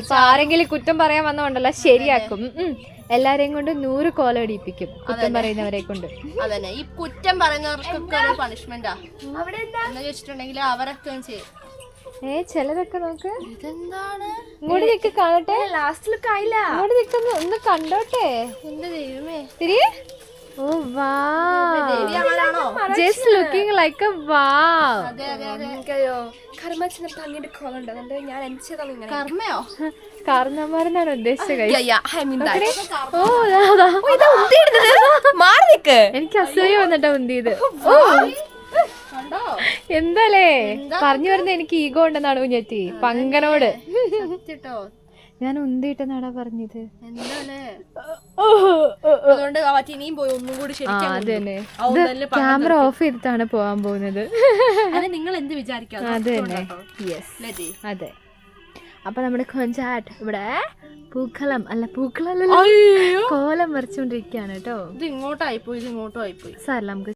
ഇപ്പൊ ആരെങ്കിലും കുറ്റം പറയാൻ വന്നോണ്ടല്ലോ ശരിയാക്കും. എല്ലാരെയും കൊണ്ട് നൂറ് കോല ഇടിപ്പിക്കും കുറ്റം പറയുന്നവരെ കൊണ്ട്. അതന്നെ. ഈ കുറ്റം പറയുന്നവർക്കൊക്കെ ഒരു പണിഷ്മെന്റാ എന്ന് വെച്ചിട്ടുണ്ടെങ്കിൽ അവരൊക്കെ ചെയ്യും. ഏ ചിലതൊക്കെ നോക്ക്. ഇതെന്താണ്? ഇങ്ങോട്ട് നിക്ക് കാണട്ടെ. ലാസ്റ്റിൽ ആയില്ല. ഇങ്ങോട്ട് നിക്കുന്ന ഒന്ന് കണ്ടോട്ടെ. എന്റെ ദൈവമേ? തിരി. ഓ വാ. ജസ്റ്റ് ലുക്കിംഗ് ലൈക്ക് എ വാ അതെ അതെ അതെ. എനിക്കറിയോ? അതുകൊണ്ട് ഞാൻ ഇങ്ങനെ കർമ്മയോ? എനിക്ക് അസൂയ വന്നിട്ടാ ഉന്തിയത് എന്താലേ പറഞ്ഞു വരുന്ന എനിക്ക് ഈഗോ ഉണ്ടെന്നാണ് കുഞ്ഞെത്തി പങ്കനോട്. സത്യട്ടോ. ഞാൻ ഉന്തിട്ടെന്നാടാ പറഞ്ഞത്? ക്യാമറ ഓഫ് ചെയ്തിട്ടാണ് പോവാൻ പോകുന്നത്. നിങ്ങൾ എന്ത് വിചാരിക്കാം? അതെ അതെ. അപ്പൊ നമ്മുടെ കൊഞ്ചാട്ട് ഇവിടെ പൂക്കളം അല്ല പൂക്കളം കോലം വരച്ചോണ്ടിരിക്കാണ് കേട്ടോ. ഇത് ഇങ്ങോട്ടായി പോയി ഇത് ഇങ്ങോട്ടും ആയിപ്പോയി സാറല്ല നമുക്ക്